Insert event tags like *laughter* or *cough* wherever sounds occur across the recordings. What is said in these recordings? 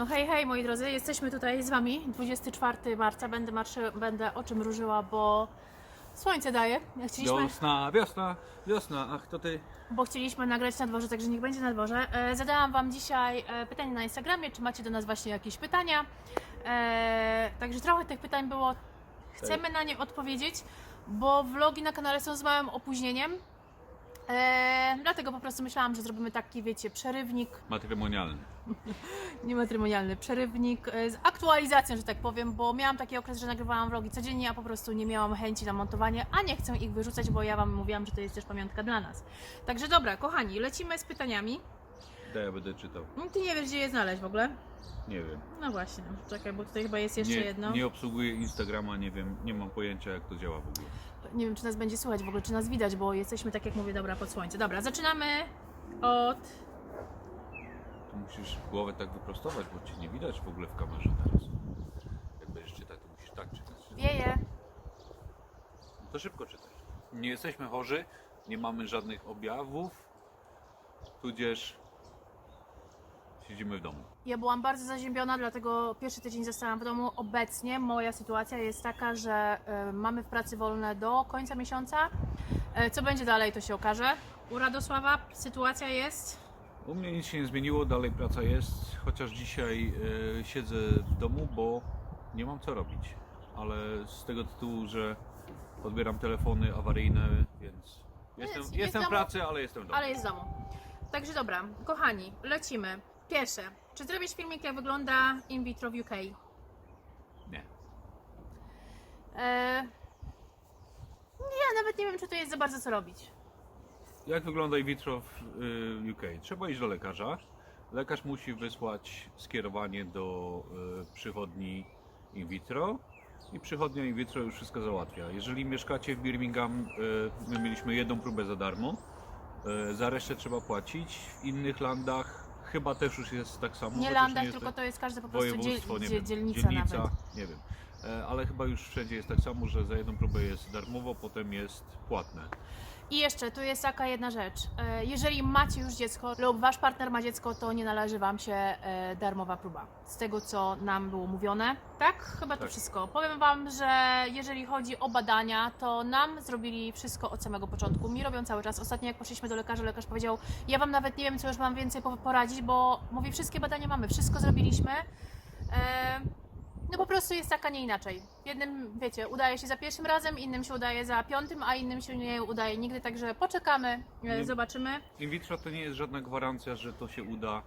No hej, hej moi drodzy, jesteśmy tutaj z Wami 24 marca, będę, marszy, będę o czym ruszyła, bo słońce daje, chcieliśmy, Wiosna, wiosna, wiosna, ach to ty. bo chcieliśmy nagrać na dworze, także niech będzie na dworze. E, zadałam Wam dzisiaj e, pytanie na Instagramie, czy macie do nas właśnie jakieś pytania. E, także trochę tych pytań było, chcemy na nie odpowiedzieć, bo vlogi na kanale są z małym opóźnieniem. E, dlatego po prostu myślałam, że zrobimy taki, wiecie, przerywnik Matrymonialny. *laughs* niematrymonialny przerywnik e, z aktualizacją, że tak powiem, bo miałam taki okres, że nagrywałam vlogi codziennie, a po prostu nie miałam chęci na montowanie, a nie chcę ich wyrzucać, bo ja Wam mówiłam, że to jest też pamiątka dla nas. Także dobra, kochani, lecimy z pytaniami. Daj, ja będę czytał. No, Ty nie wiesz, gdzie je znaleźć w ogóle? Nie wiem. No właśnie, czekaj, bo tutaj chyba jest jeszcze nie, jedno. nie obsługuję Instagrama, nie wiem, nie mam pojęcia jak to działa w ogóle. Nie wiem, czy nas będzie słychać w ogóle, czy nas widać, bo jesteśmy, tak jak mówię, dobra, pod słońce. Dobra, zaczynamy od... Tu musisz głowę tak wyprostować, bo cię nie widać w ogóle w kamerze teraz. Jak będziesz czytać, to musisz tak czytać. Wieje. To szybko czytaj. Nie jesteśmy chorzy, nie mamy żadnych objawów, tudzież siedzimy w domu. Ja byłam bardzo zaziębiona, dlatego pierwszy tydzień zostałam w domu. Obecnie moja sytuacja jest taka, że y, mamy w pracy wolne do końca miesiąca. E, co będzie dalej, to się okaże. U Radosława sytuacja jest. U mnie nic się nie zmieniło, dalej praca jest, chociaż dzisiaj e, siedzę w domu, bo nie mam co robić. Ale z tego tytułu, że odbieram telefony awaryjne, więc jestem, jest jestem w domu, pracy, ale jestem w domu. Ale jest w domu. Także dobra, kochani, lecimy. Pierwsze, czy zrobisz filmik, jak wygląda in vitro w UK? Nie. E, ja nawet nie wiem, czy to jest za bardzo co robić. Jak wygląda in vitro w y, UK? Trzeba iść do lekarza. Lekarz musi wysłać skierowanie do y, przychodni in vitro i przychodnia in vitro już wszystko załatwia. Jeżeli mieszkacie w Birmingham, y, my mieliśmy jedną próbę za darmo. Y, za resztę trzeba płacić. W innych landach chyba też już jest tak samo. Nie chociaż landach, jest tylko to jest każde po prostu dziel, województwo, nie dzie, wiem, dzielnica, dzielnica, nawet. nie wiem. E, Ale chyba już wszędzie jest tak samo, że za jedną próbę jest darmowo, potem jest płatne. I jeszcze, tu jest taka jedna rzecz. E, Jeżeli macie już dziecko lub wasz partner ma dziecko, to nie należy wam się e, darmowa próba. Z tego, co nam było mówione. Tak? Chyba to Tak. wszystko. Powiem wam, że jeżeli chodzi o badania, to nam zrobili wszystko od samego początku. Mi robią cały czas. Ostatnio jak poszliśmy do lekarza, lekarz powiedział, ja wam nawet nie wiem, co już wam więcej po- poradzić, bo mówi, wszystkie badania mamy, wszystko zrobiliśmy. E, no po prostu jest tak, a nie inaczej. Jednym, wiecie, udaje się za pierwszym razem, innym się udaje za piątym, a innym się nie udaje nigdy, także poczekamy, e, Nie. zobaczymy. In vitro to nie jest żadna gwarancja, że to się uda.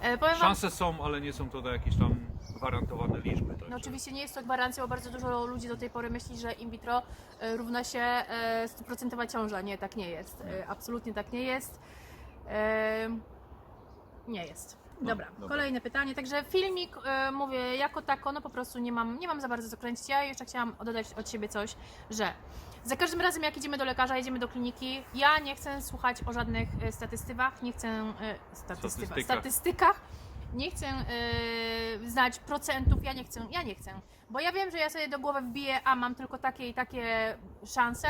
E, powiem wam, Szanse są, ale nie są to do jakieś tam gwarantowane liczby. Także. no oczywiście nie jest to gwarancja, bo bardzo dużo ludzi do tej pory myśli, że in vitro e, równa się e, stuprocentowa ciąża. Nie, tak nie jest. E, absolutnie tak nie jest. E, nie jest. No, Dobra, dobra. kolejne pytanie. Także filmik, e, mówię, jako tako, no po prostu nie mam, nie mam za bardzo co kręcić. Ja jeszcze chciałam dodać od siebie coś, że za każdym razem jak idziemy do lekarza, jedziemy do kliniki, ja nie chcę słuchać o żadnych e, statystykach, nie chcę e, statystykach, Statystykach. statystykach nie chcę e, znać procentów, ja nie chcę, ja nie chcę, bo ja wiem, że ja sobie do głowy wbiję, a mam tylko takie i takie szanse,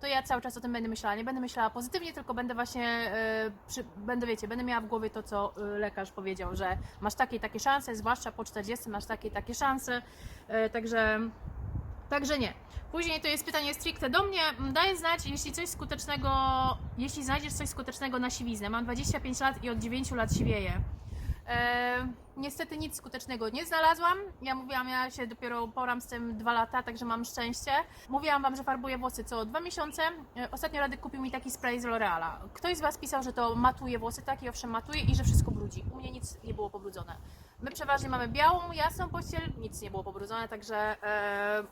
to ja cały czas o tym będę myślała. Nie będę myślała pozytywnie, tylko będę właśnie, e, przy, będę wiecie, będę miała w głowie to, co e, lekarz powiedział, że masz takie i takie szanse, zwłaszcza po 40 masz takie i takie szanse, e, także, także nie. Później to jest pytanie stricte do mnie. Daj znać, jeśli coś skutecznego, jeśli znajdziesz coś skutecznego na siwiznę. Mam 25 lat i od 9 lat siwieję. E, niestety nic skutecznego nie znalazłam. Ja mówiłam, ja się dopiero poram z tym dwa lata, także mam szczęście. Mówiłam Wam, że farbuję włosy co dwa miesiące. E, ostatnio Radek kupił mi taki spray z L'Oreala. Ktoś z Was pisał, że to matuje włosy, tak i owszem matuje i że wszystko brudzi. U mnie nic nie było pobrudzone. My przeważnie mamy białą, jasną pościel, nic nie było pobrudzone, także e,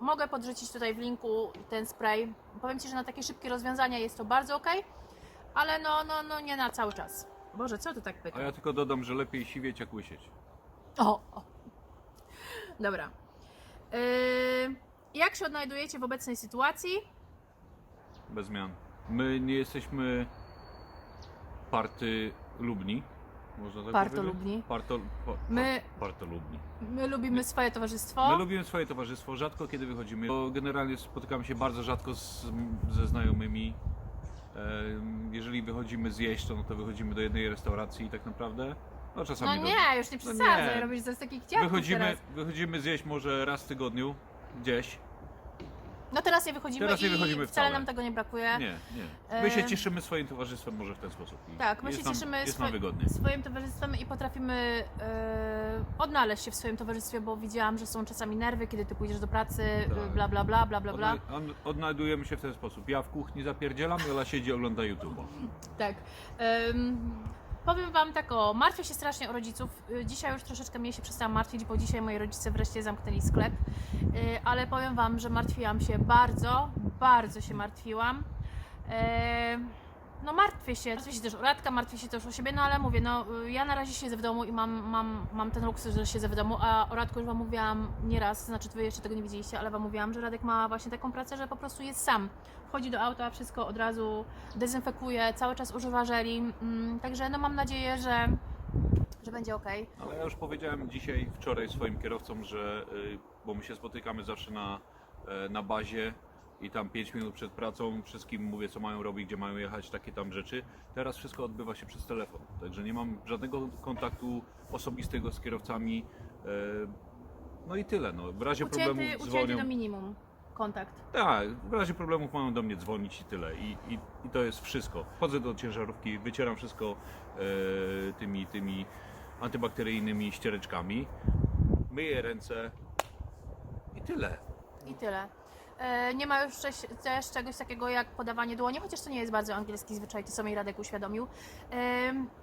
mogę podrzucić tutaj w linku ten spray. Powiem Ci, że na takie szybkie rozwiązania jest to bardzo ok, ale no, no, no nie na cały czas. Boże, co tu tak pyta? A ja tylko dodam, że lepiej siwieć jak łysieć. O, o. Dobra. Yy, jak się odnajdujecie w obecnej sytuacji? Bez zmian. My nie jesteśmy partylubni. Można tak Partolubni. powiedzieć? Parto, pa, My- pa, partolubni. My lubimy swoje towarzystwo. My lubimy swoje towarzystwo, rzadko kiedy wychodzimy. Bo generalnie spotykamy się bardzo rzadko z, ze znajomymi. Jeżeli wychodzimy zjeść, to, no to wychodzimy do jednej restauracji tak naprawdę. No No czasami do- nie, już nie No przesadzaj, nie. robisz to z takich dziadków wychodzimy, teraz. wychodzimy zjeść może raz w tygodniu gdzieś. No teraz nie wychodzimy Teraz nie i wychodzimy wcale wcale. nam tego nie brakuje. Nie, nie. My się E, cieszymy swoim towarzystwem może w ten sposób. I Tak, my jest się nam, cieszymy Jest swo- wygodnie. swoim towarzystwem i potrafimy e, odnaleźć się w swoim towarzystwie, bo widziałam, że są czasami nerwy, kiedy ty pójdziesz do pracy, Tak. e, bla bla bla bla bla bla. Odna- on- odnajdujemy się w ten sposób. Ja w kuchni zapierdzielam, Jola siedzi ogląda YouTube. Tak. Em, powiem wam tak o, martwię się strasznie o rodziców. Y, Dzisiaj już troszeczkę mniej się przestałam martwić, bo dzisiaj moi rodzice wreszcie zamknęli sklep. Y, Ale powiem wam, że martwiłam się bardzo, bardzo się martwiłam. No martwię się, martwię się też o Radka, martwię się też o siebie, no ale mówię, no y, ja na razie siedzę w domu i mam, mam, mam ten luksus, że siedzę w domu, a o Radku już wam mówiłam nieraz, znaczy wy jeszcze tego nie widzieliście, ale wam mówiłam, że Radek ma właśnie taką pracę, że po prostu jest sam. Wchodzi do auta, wszystko od razu dezynfekuje, cały czas używa żeli, mm, także no mam nadzieję, że, że będzie ok. Ale ja już powiedziałem dzisiaj, wczoraj swoim kierowcom, że, y, bo my się spotykamy zawsze na, e, na bazie i tam 5 minut przed pracą wszystkim mówię, co mają robić, gdzie mają jechać, takie tam rzeczy. Teraz wszystko odbywa się przez telefon, także nie mam żadnego kontaktu osobistego z kierowcami. e, No i tyle. No. W razie Ucięty, problemów ucięty dzwonią. do minimum kontakt. Tak, w razie problemów mają do mnie dzwonić i tyle. I, i, i to jest wszystko. Chodzę do ciężarówki, wycieram wszystko e, tymi, tymi antybakteryjnymi ściereczkami, myję ręce i tyle. I tyle. E, Nie ma już też, czegoś takiego jak podawanie dłoni, chociaż to nie jest bardzo angielski zwyczaj, to mi Radek uświadomił.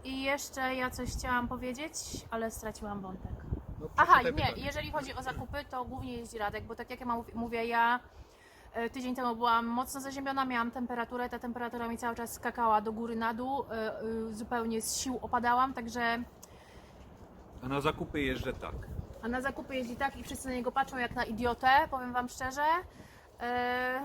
I jeszcze ja coś chciałam powiedzieć, ale straciłam wątek. No, Aha, nie, pytanie. jeżeli chodzi o zakupy, to głównie jeździ Radek, bo tak jak ja mówię, ja e, tydzień temu byłam mocno zaziębiona, miałam temperaturę, ta temperatura mi cały czas skakała do góry, na dół, e, zupełnie z sił opadałam, także A na zakupy jeżdżę tak. a na zakupy jeździ tak i wszyscy na niego patrzą jak na idiotę, powiem Wam szczerze. E,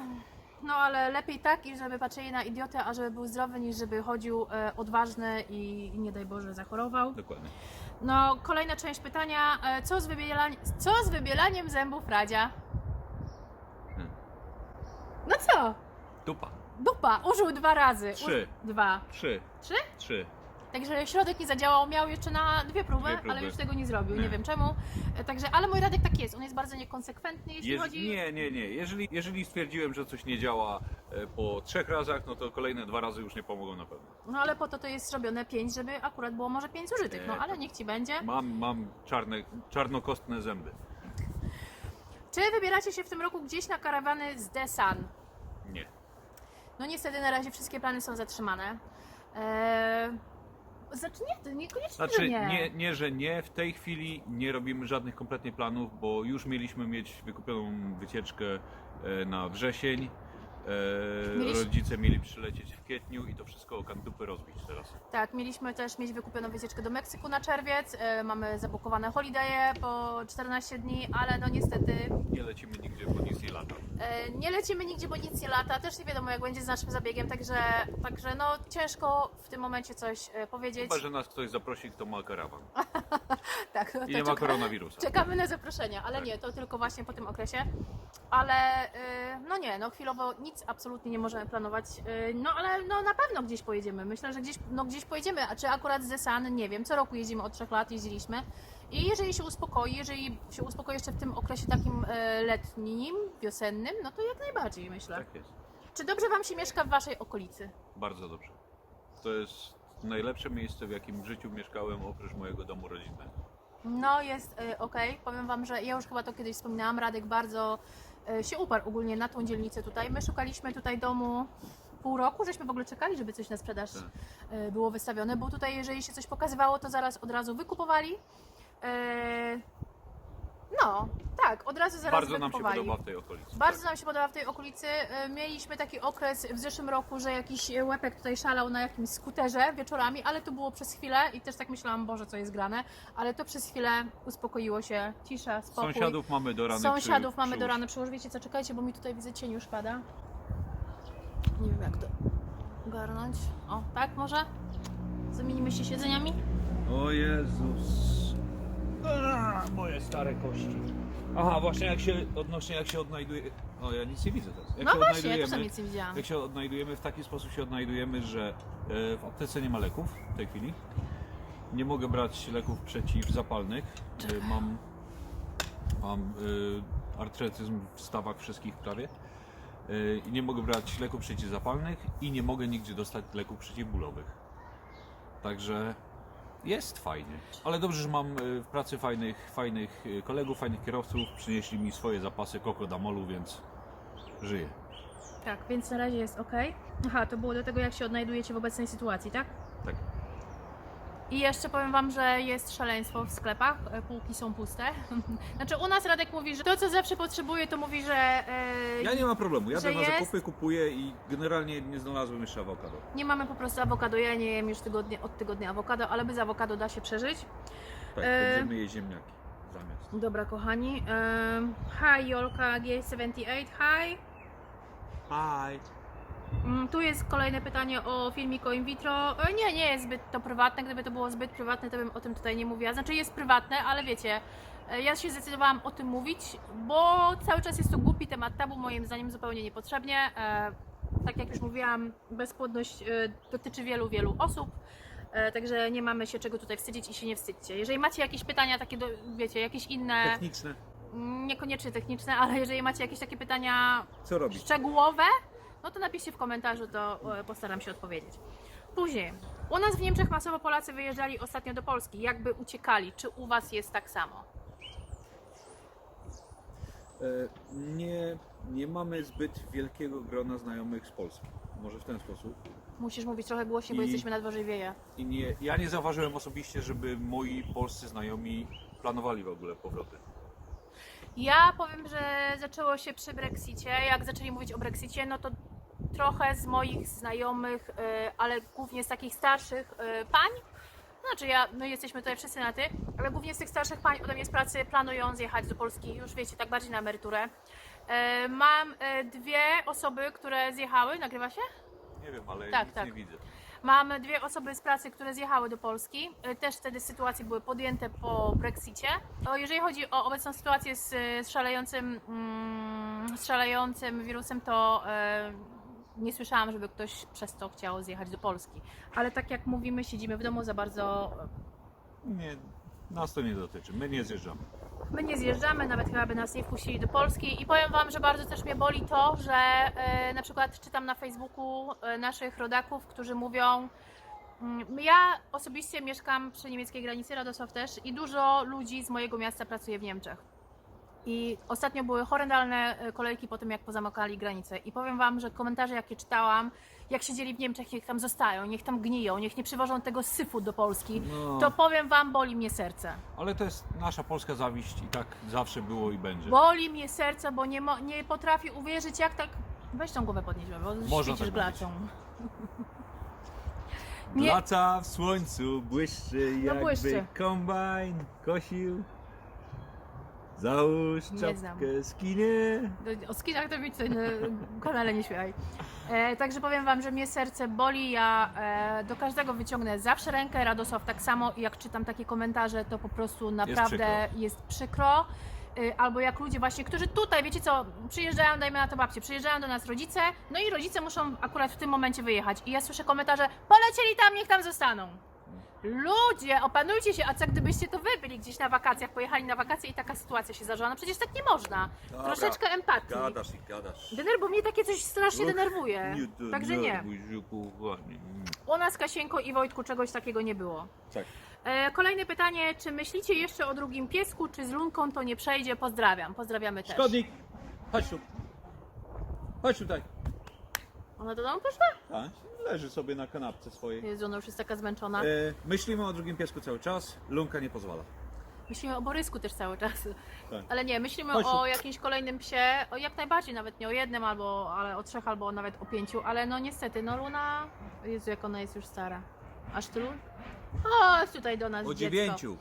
No ale lepiej tak, i żeby patrzyli na idiotę, a żeby był zdrowy, niż żeby chodził e, odważny i nie daj Boże zachorował. Dokładnie. No, kolejna część pytania. E, Co z, wybielaniem, co z wybielaniem zębów Radzia? Hmm. No co? Dupa. Dupa, użył dwa razy. Trzy. Uż- Dwa. Trzy. Trzy? Trzy. Także środek nie zadziałał, miał jeszcze na dwie próby, Dwie próby. ale już tego nie zrobił, nie, Nie. wiem czemu. E, Także, ale mój Radek tak jest, on jest bardzo niekonsekwentny, jeśli Jeż- chodzi... Nie, nie, nie. Jeżeli, jeżeli stwierdziłem, że coś nie działa e, po trzech razach, no to kolejne dwa razy już nie pomogą na pewno. No ale po to to jest zrobione pięć, żeby akurat było może pięć zużytych, no Nie, ale niech ci będzie. Mam, mam czarne, czarnokostne zęby. Czy wybieracie się w tym roku gdzieś na karawany z The Sun? Nie. No niestety na razie wszystkie plany są zatrzymane. Eee... Znaczy nie, to niekoniecznie, że Znaczy, nie. nie, nie, że nie. W tej chwili nie robimy żadnych kompletnie planów, bo już mieliśmy mieć wykupioną wycieczkę e, na wrzesień. E, Rodzice mieli przylecieć w kwietniu i to wszystko o kantupy rozbić teraz. Tak, mieliśmy też mieć wykupioną wycieczkę do Meksyku na czerwiec. E, mamy zabukowane holidaye po 14 dni, ale no niestety Nie lecimy nigdzie, bo nic nie lata. e, nie lecimy nigdzie, bo nic nie lata. Też nie wiadomo jak będzie z naszym zabiegiem, także, także no ciężko w tym momencie coś e, powiedzieć. Chyba, że nas ktoś zaprosi, kto ma karawan. *laughs* Tak, no I to nie ma czeka- koronawirusa. Czekamy na zaproszenia, ale Tak. nie, to tylko właśnie po tym okresie. Ale no nie, no chwilowo nic absolutnie nie możemy planować. Y, no ale no na pewno gdzieś pojedziemy. Myślę, że gdzieś, no, gdzieś pojedziemy. A czy akurat z Desan, nie wiem. Co roku jeździmy od trzech lat, jeździliśmy. I jeżeli się uspokoi, jeżeli się uspokoi jeszcze w tym okresie takim y, letnim, wiosennym, no to jak najbardziej myślę. Tak jest. Czy dobrze Wam się mieszka w Waszej okolicy? Bardzo dobrze. To jest najlepsze miejsce, w jakim w życiu mieszkałem, oprócz mojego domu rodzinnego. No jest y, ok. Powiem Wam, że ja już chyba to kiedyś wspominałam. Radek bardzo się uparł ogólnie na tą dzielnicę tutaj. My szukaliśmy tutaj domu pół roku, żeśmy w ogóle czekali, żeby coś na sprzedaż Tak. y, było wystawione, bo tutaj jeżeli się coś pokazywało, to zaraz od razu wykupowali. No, tak, od razu zaraz Bardzo nam się podoba w tej okolicy. Bardzo nam się podoba w tej okolicy. Y, Mieliśmy taki okres w zeszłym roku, że jakiś łepek tutaj szalał na jakimś skuterze wieczorami, ale to było przez chwilę i też tak myślałam, Boże, co jest grane, ale to przez chwilę uspokoiło się, cisza, spokój. Sąsiadów mamy do rany Sąsiadów przy, mamy przy do rany przyłóż. Wiecie co, czekajcie, bo mi tutaj widzę cień już pada. Nie wiem jak to ogarnąć. O, tak może? Zamienimy się siedzeniami? O Jezus. Moje stare kości. Aha, właśnie jak się odnośnie jak się odnajduje. O, ja nic nie widzę teraz. Jak no się właśnie, ja też tam nic nie widziałam. jak się odnajdujemy, w taki sposób się odnajdujemy, że e, w aptece nie ma leków w tej chwili. nie mogę brać leków przeciwzapalnych. Y, Mam, mam y, artretyzm w stawach wszystkich prawie. I nie mogę brać leków przeciwzapalnych i nie mogę nigdzie dostać leków przeciwbólowych. Także jest fajnie. Ale dobrze, że mam y, w pracy fajnych, fajnych y, kolegów, fajnych kierowców. Przynieśli mi swoje zapasy kokodamolu, więc żyję. Tak, więc na razie jest ok. Aha, to było do tego, jak się odnajdujecie w obecnej sytuacji, tak? I jeszcze powiem Wam, że jest szaleństwo w sklepach, e, półki są puste. *laughs* Znaczy u nas Radek mówi, że to co zawsze potrzebuje, to mówi, że... e, Ja nie mam problemu. Jadę że na jest? zakupy, kupuję i generalnie nie znalazłem jeszcze awokado. Nie mamy po prostu awokado. Ja nie jem już tygodnie, od tygodnia awokado, ale bez awokado da się przeżyć. Tak, E, będziemy jeść ziemniaki zamiast. Dobra, kochani. Em, hi, Jolka G78. Hi. Hi. Mm, Tu jest kolejne pytanie o filmik o in vitro. E, Nie, nie jest zbyt to prywatne. Gdyby to było zbyt prywatne, to bym o tym tutaj nie mówiła. Znaczy jest prywatne, ale wiecie, e, ja się zdecydowałam o tym mówić, bo cały czas jest to głupi temat tabu, moim zdaniem zupełnie niepotrzebnie. E, Tak jak już mówiłam, bezpłodność dotyczy wielu, wielu osób. Także nie mamy się czego tutaj wstydzić i się nie wstydźcie. Jeżeli macie jakieś pytania takie, do, wiecie, jakieś inne, Techniczne. mm, niekoniecznie techniczne, ale jeżeli macie jakieś takie pytania Co robić? szczegółowe, no to napiszcie w komentarzu, to e, postaram się odpowiedzieć. Później, u nas w Niemczech masowo Polacy wyjeżdżali ostatnio do Polski, jakby uciekali. Czy u Was jest tak samo? E, Nie, nie mamy zbyt wielkiego grona znajomych z Polski. Może w ten sposób. Musisz mówić trochę głośniej, bo I- jesteśmy na dworze wieje. I nie, ja nie zauważyłem osobiście, żeby moi polscy znajomi planowali w ogóle powroty. Ja powiem, że zaczęło się przy Brexicie. Jak zaczęli mówić o Brexicie, no to trochę z moich znajomych, e, ale głównie z takich starszych e, pań, znaczy ja, my jesteśmy tutaj wszyscy na ty, ale głównie z tych starszych pań ode mnie z pracy planują zjechać do Polski, już wiecie, tak bardziej na emeryturę. E, Mam dwie osoby, które zjechały, nagrywa się? Nie wiem, ale Tak, nic tak. nie widzę. Mam dwie osoby z pracy, które zjechały do Polski. Też wtedy sytuacje były podjęte po Brexicie. Jeżeli chodzi o obecną sytuację z, z, szalejącym, mm, z szalejącym wirusem, to nie słyszałam, żeby ktoś przez to chciał zjechać do Polski. Ale tak jak mówimy, siedzimy w domu za bardzo. Nie, nas to nie dotyczy. My nie zjeżdżamy. My nie zjeżdżamy, nawet chyba by nas nie wpuścili do Polski. I powiem Wam, że bardzo też mnie boli to, że e, na przykład czytam na Facebooku e, naszych rodaków, którzy mówią. mm, Ja osobiście mieszkam przy niemieckiej granicy, Radosław też, i dużo ludzi z mojego miasta pracuje w Niemczech. I ostatnio były horrendalne e, kolejki po tym, jak pozamykali granice. I powiem Wam, że komentarze, jakie czytałam, jak siedzieli w Niemczech, niech tam zostają, niech tam gniją, niech nie przywożą tego syfu do Polski, No. to powiem Wam, boli mnie serce. Ale to jest nasza polska zawiść i tak zawsze było i będzie. Boli mnie serce, bo nie, mo- nie potrafię uwierzyć, jak tak. Weź tą głowę podnieść, bo Można świecisz tak nie- Blaca w słońcu, błyszczy No jakby błyszczy. kombajn kosił. Załóż czapkę skinie. O skinach to mi tutaj na kanale nie śmiaj. E, także powiem Wam, że mnie serce boli. Ja e, do każdego wyciągnę zawsze rękę. Radosław tak samo. I jak czytam takie komentarze, to po prostu naprawdę jest przykro. E, Albo jak ludzie właśnie, którzy tutaj, wiecie co, przyjeżdżają, dajmy na to babcie, przyjeżdżają do nas rodzice, no i rodzice muszą akurat w tym momencie wyjechać. I ja słyszę komentarze, polecieli tam, niech tam zostaną. Ludzie, opanujcie się, a co gdybyście to wy byli gdzieś na wakacjach, pojechali na wakacje i taka sytuacja się zdarzyła? No przecież tak nie można. Dobra, Troszeczkę empatii. Gadasz i gadasz. Dener, bo mnie takie coś strasznie Och, denerwuje. Nie Także nie. denerwuj się, kochanie. U nas Kasienko i Wojtku czegoś takiego nie było. Tak. E, kolejne pytanie, czy myślicie jeszcze o drugim piesku, czy z lunką to nie przejdzie? Pozdrawiam, pozdrawiamy też. Szkodnik! Chodź tu. Chodź tutaj. Ona do domu poszła? A, leży sobie na kanapce swojej. Jezu, ona już jest taka zmęczona. E, myślimy o drugim piesku cały czas. Lunka nie pozwala. Myślimy o Borysku też cały czas. Tak. Ale nie, myślimy Chodź tu. o jakimś kolejnym psie, o jak najbardziej, nawet nie o jednym, albo ale o trzech, albo nawet o pięciu, ale no niestety, no Luna, Jezu, jak ona jest już stara. Aż tylu? O, tutaj do nas O dziecko. dziewięciu.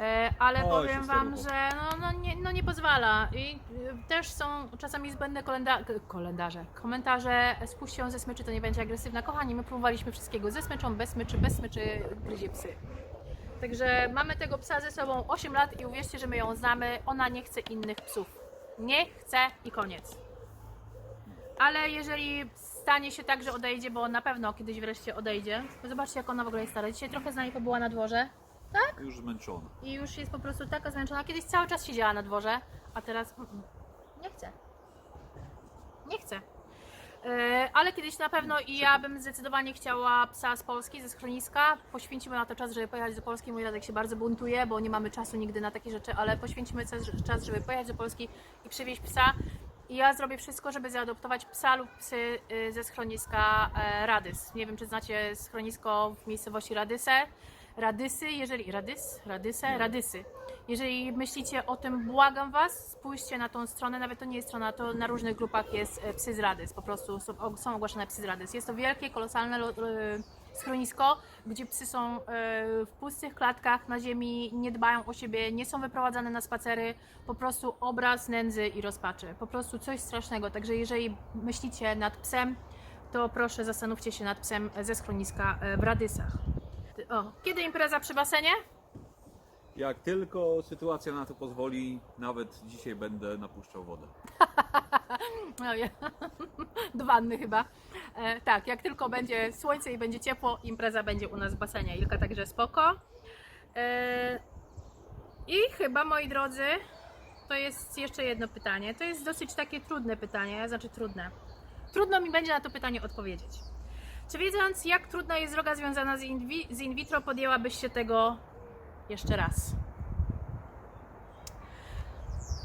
E, ale Oj, powiem się Wam, że no, no, nie, no nie pozwala. I y, też są czasami zbędne kolenda- k- kolendarze. Komentarze, spuść ją ze smyczy, to nie będzie agresywna. Kochani, my próbowaliśmy wszystkiego ze smyczą, bez smyczy, bez smyczy, gryzie psy. Także mamy tego psa ze sobą 8 lat i uwierzcie, że my ją znamy. Ona nie chce innych psów. Nie chce i koniec. Ale jeżeli stanie się tak, że odejdzie, bo na pewno kiedyś wreszcie odejdzie. Zobaczcie, jak ona w ogóle jest stara. Dzisiaj trochę z nami pobyła na dworze Już zmęczona. i już jest po prostu taka zmęczona. Kiedyś cały czas siedziała na dworze, a teraz mm, mm, nie chce. Nie chce. E, Ale kiedyś na pewno i ja bym zdecydowanie chciała psa z Polski, ze schroniska. Poświęcimy na to czas, żeby pojechać do Polski. Mój Radek się bardzo buntuje, bo nie mamy czasu nigdy na takie rzeczy, ale poświęcimy czas- czas, żeby pojechać do Polski i przywieźć psa. I ja zrobię wszystko, żeby zaadoptować psa lub psy y, ze schroniska e, Radys. Nie wiem, czy znacie schronisko w miejscowości Radyse. Radysy, jeżeli. Radys? Radysę? Radysy. Jeżeli myślicie o tym, błagam Was, spójrzcie na tą stronę, nawet to nie jest strona, to na różnych grupach jest e, psy z Radys, po prostu są, są ogłaszane psy z Radys. Jest to wielkie, kolosalne lo- e, schronisko, gdzie psy są e, w pustych klatkach na ziemi, nie dbają o siebie, nie są wyprowadzane na spacery, po prostu obraz nędzy i rozpaczy. Po prostu coś strasznego, także jeżeli myślicie nad psem, to proszę zastanówcie się nad psem ze schroniska w Radysach. O, kiedy impreza przy basenie? Jak tylko sytuacja na to pozwoli, nawet dzisiaj będę napuszczał wodę. *laughs* No, ja. *laughs* Do wanny chyba. E, tak, jak tylko będzie słońce i będzie ciepło, impreza będzie u nas w basenie. Ilka także spoko. E, I chyba, moi drodzy, to jest jeszcze jedno pytanie. To jest dosyć takie trudne pytanie, znaczy trudne. Trudno mi będzie na to pytanie odpowiedzieć. Czy wiedząc, jak trudna jest droga związana z z in vitro, podjęłabyś się tego jeszcze raz?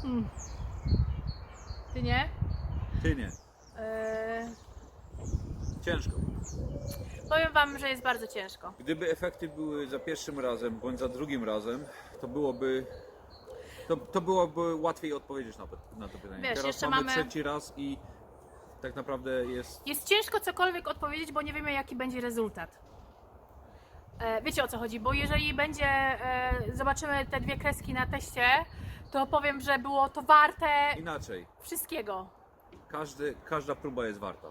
Hmm. Ty nie? Ty nie. Eee, Ciężko. powiem Wam, że jest bardzo ciężko. Gdyby efekty były za pierwszym razem bądź za drugim razem, to byłoby. To, to byłoby łatwiej odpowiedzieć na, na to pytanie. Wiesz, Teraz jeszcze mamy, mamy- trzeci raz i tak naprawdę jest. Jest ciężko cokolwiek odpowiedzieć, bo nie wiemy, jaki będzie rezultat. E, wiecie o co chodzi, bo jeżeli będzie, e, zobaczymy te dwie kreski na teście, to powiem, że było to warte Inaczej. wszystkiego. Każdy, każda próba jest warta.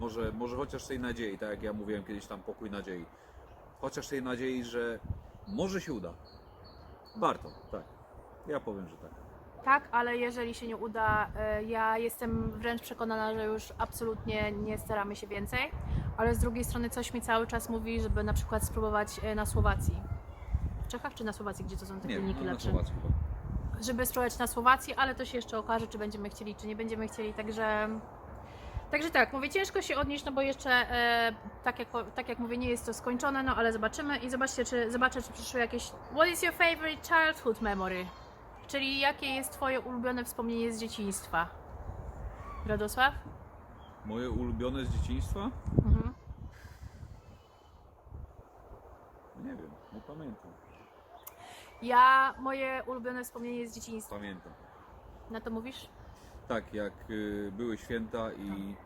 Może, może chociaż tej nadziei, tak jak ja mówiłem kiedyś tam pokój nadziei. Chociaż tej nadziei, że może się uda. Warto, tak. Ja powiem, że tak. Tak, ale jeżeli się nie uda, e, ja jestem wręcz przekonana, że już absolutnie nie staramy się więcej, ale z drugiej strony coś mi cały czas mówi, żeby na przykład spróbować e, na Słowacji. W Czechach czy na Słowacji, gdzie to są te Nie kliniki no, na lepsze? Żeby spróbować na Słowacji, ale to się jeszcze okaże, czy będziemy chcieli, czy nie będziemy chcieli, także... Także tak, mówię, ciężko się odnieść, no bo jeszcze, e, tak, jak, tak jak mówię, nie jest to skończone, no ale zobaczymy i zobaczcie, czy, zobaczę, czy przyszły jakieś... What is your favorite childhood memory? Czyli jakie jest Twoje ulubione wspomnienie z dzieciństwa? Radosław? Moje ulubione z dzieciństwa? Mhm. Nie wiem, nie pamiętam. Ja, moje ulubione wspomnienie z dzieciństwa. Pamiętam. Na to mówisz? Tak, jak y, były święta i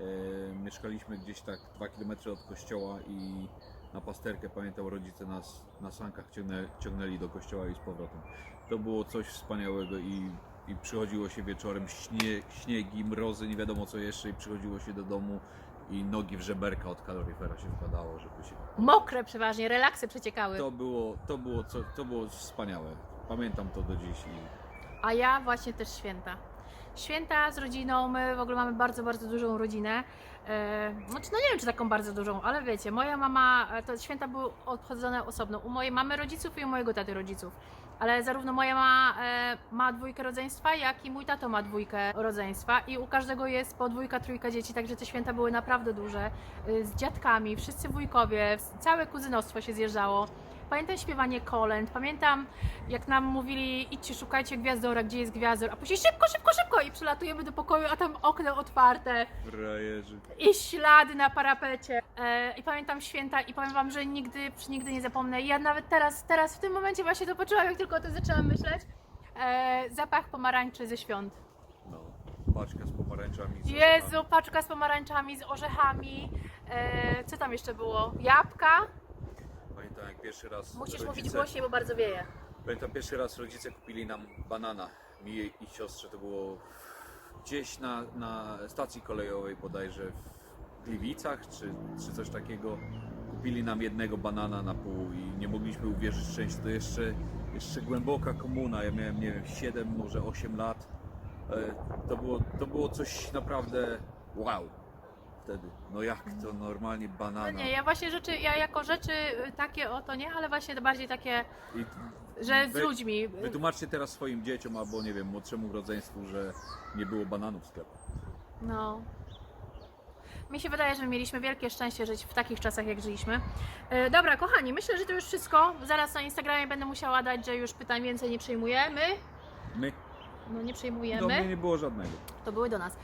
e, mieszkaliśmy gdzieś tak 2 km od kościoła i na pasterkę, pamiętam, rodzice nas na sankach ciągnęli, ciągnęli do kościoła i z powrotem. To było coś wspaniałego i, i przychodziło się wieczorem, śnie, śniegi, mrozy, nie wiadomo co jeszcze i przychodziło się do domu i nogi w żeberka od kaloryfera się wkładało, żeby się... Mokre przeważnie, relaksy przeciekały. To było, to było, co, to było wspaniałe. Pamiętam to do dziś i A ja właśnie też święta. Święta z rodziną, my w ogóle mamy bardzo, bardzo dużą rodzinę. E, znaczy, no nie wiem, czy taką bardzo dużą, ale wiecie, moja mama, e, to święta były obchodzone osobno. U mojej mamy rodziców i u mojego taty rodziców. Ale zarówno moja mama e, ma dwójkę rodzeństwa, jak i mój tato ma dwójkę rodzeństwa i u każdego jest po dwójka, trójka dzieci, także te święta były naprawdę duże. Z dziadkami, wszyscy wujkowie, całe kuzynostwo się zjeżdżało. Pamiętam śpiewanie kolęd, pamiętam jak nam mówili idźcie szukajcie gwiazdora, gdzie jest gwiazdor, a później szybko, szybko, szybko i przylatujemy do pokoju, a tam okno otwarte frajerzy. i ślady na parapecie. E, I pamiętam święta i powiem wam, że nigdy, nigdy nie zapomnę. Ja nawet teraz, teraz w tym momencie właśnie to poczułam, jak tylko o tym zaczęłam myśleć. E, zapach pomarańczy ze świąt. No, paczka z pomarańczami. z Jezu, paczka z pomarańczami, z orzechami. E, co tam jeszcze było? Jabłka. Pamiętam jak pierwszy raz Musisz rodzice, mówić głośniej, bo bardzo wieje. Pamiętam pierwszy raz rodzice kupili nam banana. Mi i siostrze to było gdzieś na, na stacji kolejowej bodajże w Gliwicach czy, czy coś takiego. Kupili nam jednego banana na pół i nie mogliśmy uwierzyć szczęście. To jeszcze, jeszcze głęboka komuna. Ja miałem nie wiem 7, może 8 lat. E, To było, to było coś naprawdę wow. Wtedy. No jak to normalnie No banana. nie, ja właśnie rzeczy, ja jako rzeczy y, takie oto nie, ale właśnie bardziej takie, I że z wy- ludźmi. Wytłumaczcie teraz swoim dzieciom albo nie wiem, młodszemu rodzeństwu, że nie było bananów w sklepach. No. Mi się wydaje, że my mieliśmy wielkie szczęście żyć w takich czasach, jak żyliśmy. E, dobra, kochani, myślę, że to już wszystko. Zaraz na Instagramie będę musiała dać, że już pytań więcej nie przyjmujemy. My? No nie Do mnie przyjmujemy. nie było żadnego. To były do nas.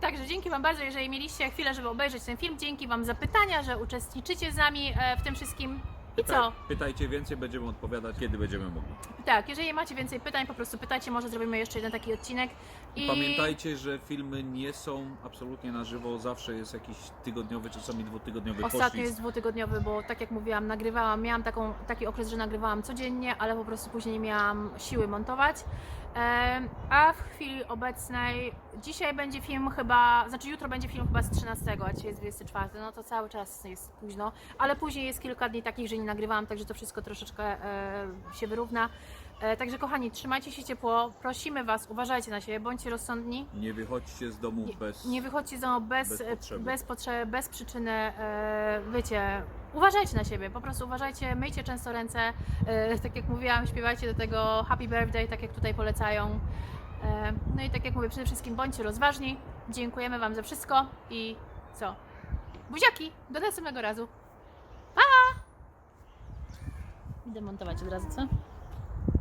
Także dzięki Wam bardzo, jeżeli mieliście chwilę, żeby obejrzeć ten film. Dzięki Wam za pytania, że uczestniczycie z nami e, w tym wszystkim. I co? Pytajcie więcej, będziemy odpowiadać, kiedy będziemy mogli. Tak, jeżeli macie więcej pytań, po prostu pytajcie, może zrobimy jeszcze jeden taki odcinek. I Pamiętajcie, że filmy nie są absolutnie na żywo, zawsze jest jakiś tygodniowy, czasami dwutygodniowy Ostatnio poślizg. jest dwutygodniowy, bo tak jak mówiłam, nagrywałam, miałam taką, taki okres, że nagrywałam codziennie, ale po prostu później nie miałam siły montować. A w chwili obecnej, dzisiaj będzie film chyba, znaczy jutro będzie film chyba z 13, a dzisiaj jest 24, no to cały czas jest późno, ale później jest kilka dni takich, że nie nagrywałam, także to wszystko troszeczkę e, się wyrówna. E, Także kochani, trzymajcie się ciepło, prosimy Was, uważajcie na siebie, bądźcie rozsądni. Nie wychodźcie z domu bez... nie wychodźcie z domu bez, bez bez, potrzeby. bez potrzeby, bez przyczyny. Wiecie, uważajcie na siebie, po prostu uważajcie, myjcie często ręce. E, tak jak mówiłam, śpiewajcie do tego Happy Birthday, tak jak tutaj polecają. E, no i tak jak mówię, przede wszystkim bądźcie rozważni. Dziękujemy Wam za wszystko i co? Buziaki! Do następnego razu. Pa! Idę montować od razu, co?